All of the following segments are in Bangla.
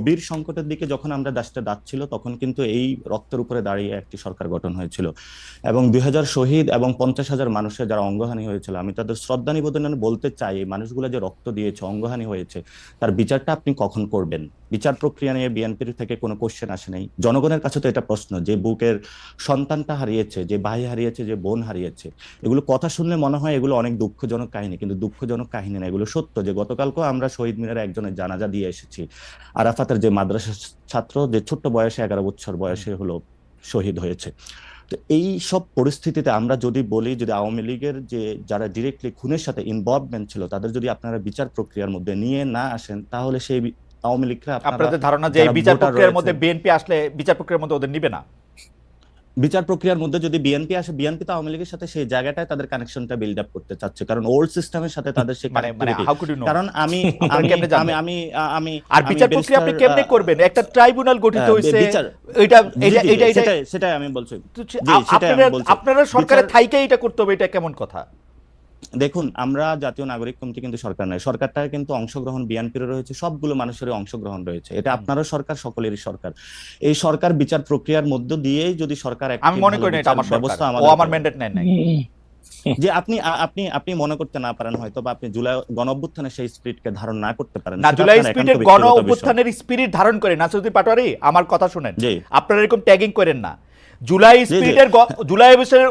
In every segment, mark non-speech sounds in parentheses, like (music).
গভীর সংকটের দিকে যখন আমরা দেশটা যাচ্ছিল তখন কিন্তু এই রক্তের উপরে দাঁড়িয়ে একটি সরকার গঠন হয়েছিল। এবং দুই হাজার শহীদ এবং পঞ্চাশ হাজার মানুষের যারা অঙ্গহানি হয়েছিল, আমি তাদের শ্রদ্ধা নিবেদন বলতে চাই মানুষগুলো যে রক্ত দিয়েছে, অঙ্গহানি হয়েছে, তার বিচারটা আপনি কখন করবেন? বিচার প্রক্রিয়া নিয়ে বিএনপির থেকে কোনো কোশ্চেন আসে নাই। জনগণের কাছে তো এটা প্রশ্ন, যে বুকের সন্তানটা হারিয়েছে, যে ভাই হারিয়েছে, যে বোন হারিয়েছে, এগুলো কথা শুনলে মনে হয় এগুলো অনেক দুঃখজনক কাহিনী, কিন্তু দুঃখজনক কাহিনী না, এগুলো সত্য যে গতকালকেও আমরা শহীদ মিনারে একজনের জানাজা দিয়ে এসেছি। আরাফাতের যে মাদ্রাসা ছাত্র, যে ছোট্ট বয়সে এগারো বছর বয়সে হলো, শহীদ হয়েছে। তো এই সব পরিস্থিতিতে আমরা যদি বলি, যদি আওয়ামী লীগের যে যারা ডিরেক্টলি খুনের সাথে ইনভলভমেন্ট ছিল, তাদের যদি আপনারা বিচার প্রক্রিয়ার মধ্যে নিয়ে না আসেন, তাহলে সেই আওয়ামী লীগরা আপনাদের ধারণা যে বিচার প্রক্রিয়ার মধ্যে বিএনপি আসলে বিচার প্রক্রিয়ার মধ্যে ওদের নিবে না? বিচার প্রক্রিয়ার মধ্যে যদি বিএনপি আসে বিএনপি তো আওয়ামী লীগের সাথে সেই জায়গাটায় তাদের কানেকশনটা বিল্ড আপ করতে চাচ্ছে। কারণ ওল্ড সিস্টেমের সাথে তাদের সেই মানে মানে কারণ আমি (laughs) আমি আমি আমি আর বিচার প্রক্রিয়া আপনি কেমনে করবেন? একটা ট্রাইব্যুনাল গঠিত বিচার- এটা এটা এটা সেটাই আমি বলছি। আপনারা বলছি। আপনারা সরকারের থাইকে এটা করতে হবে এটা কেমন কথা? দেখুন আমরা জাতীয় নাগরিক কমিটি কিন্তু সরকার নয়। সরকারটা কিন্তু অংশগ্রহণ বিএনপির রয়েছে সবগুলো মানুষের অংশগ্রহণ রয়েছে। এটা আপনারও সরকার সকলেরই সরকার। এই সরকার বিচার প্রক্রিয়ার মধ্য দিয়েই যদি সরকার আমি মনে করি এটা আমার ব্যবস্থা ও আমার ম্যান্ডেট নেয় নাই। যে আপনি আপনি আপনি মনে করতে না পারেন হয়তো বা আপনি জুলাই গণ অভ্যুত্থানে সেই স্পিরিটকে ধারণ না করতে পারেন। না জুলাই স্পিরিটের গণ অভ্যুত্থানের স্পিরিট ধারণ করে নাসিরুদ্দিন পাটোয়ারি আমার কথা শুনেন। আপনারা এরকম ট্যাগিং করেন না। জুলাই। স্পিরিটের জুলাই অভ্যুত্থানের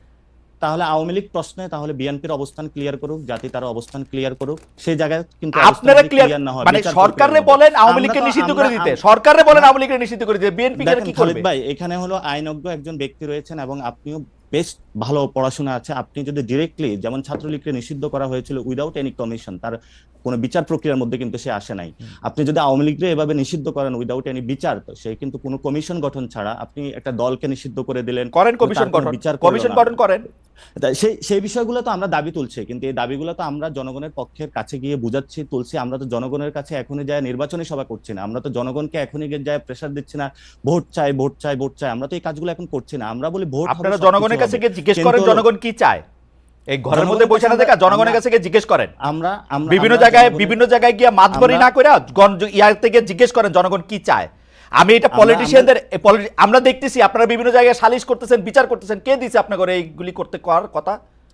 তাহলে আওয়ামী লীগ প্রশ্নে তাহলে বিএনপির অবস্থান ক্লিয়ার করুক জাতি তার অবস্থান ক্লিয়ার করুক। সেই জায়গায় কিন্তু আপনারা ক্লিয়ার না হয়, মানে সরকারে বলেন আওয়ামী লীগকে নিষিদ্ধ করে দিতে। সরকারে বলেন আওয়ামী লীগকে নিষিদ্ধ করে দিতে। বিএনপি কি কি খালিদ করবে? ভাই এখানে হলো আইনজ্ঞ একজন ব্যক্তি রয়েছেন এবং আপনিও বেশ ভালো পড়াশোনা আছে। আপনি যদি ডিরেক্টলি যেমন ছাত্রলীগকে নিষিদ্ধ করা হয়েছিল উইদাউট এনি কমিশন তার কোনো বিচার প্রক্রিয়ার মধ্যে কিন্তু সে আসে নাই। আপনি যদি আওয়ামী লীগকে এভাবে নিষিদ্ধ করেন উইদাউট এনি বিচার তো সে কিন্তু কোনো কমিশন গঠন ছাড়া আপনি একটা দলকে নিষিদ্ধ করে দিলেন করেন কমিশন গঠন বিচার কমিশন গঠন করেন। সেই সেই বিষয়গুলো তো আমরা দাবি তুলছি কিন্তু এই দাবিগুলো তো আমরা জনগণের পক্ষের কাছে গিয়ে বুঝাচ্ছি তুলছি। আমরা তো জনগণের কাছে এখনই যায় নির্বাচনী সভা করছি না। আমরা তো জনগণকে এখনই গিয়ে যায় প্রেসার দিচ্ছি না ভোট চাই ভোট চাই ভোট চাই। আমরা তো এই কাজগুলো এখন করছি না। আমরা বলি ভোট আপনারা জনগণের কাছে গিয়ে জিজ্ঞেস করেন জনগণ কি চায়। এই ঘরের মধ্যে বসে না দেখা জনগণের কাছে গিয়ে জিজ্ঞেস করেন। আমরা বিভিন্ন জায়গায় বিভিন্ন জায়গায় গিয়ে মাতবরি না করে ইয়ার থেকে জিজ্ঞেস করেন জনগণ কি চায়। আমি এটা পলিটিশিয়ানদের আমরা দেখতেছি আপনারা বিভিন্ন জায়গায় সালিশ করতেছেন বিচার করতেছেন কে দিছে আপনাকে এইগুলি করতে করার কথা?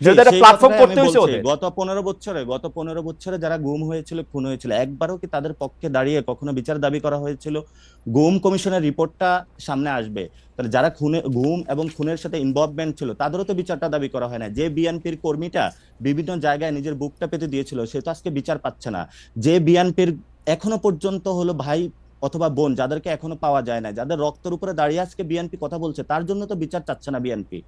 প্ল্যাটফর্ম করতে হয়েছে ওদের। গত পনেরো বছরে গত পনেরো বছরে যারা গুম হয়েছিল খুন হয়েছিল একবারও কি তাদের পক্ষে দাঁড়িয়ে কখনো বিচার দাবি করা হয়েছিল? গুম কমিশনের রিপোর্টটা সামনে আসবে। তাহলে যারা খুনে গুম এবং খুনের সাথে ইনভলভমেন্ট ছিল তাদেরও তো বিচারটা দাবি করা হয় না। যে বিএনপির কর্মীটা বিভিন্ন জায়গায় নিজের বুকটা পেতে দিয়েছিল সে তো আজকে বিচার পাচ্ছে না। যে বিএনপির এখনও পর্যন্ত হলো ভাই অথবা বোন যাদেরকে এখনও পাওয়া যায় না যাদের রক্তের উপরে দাঁড়িয়ে আজকে বিএনপি কথা বলছে তার জন্য তো বিচার চাচ্ছে না বিএনপি।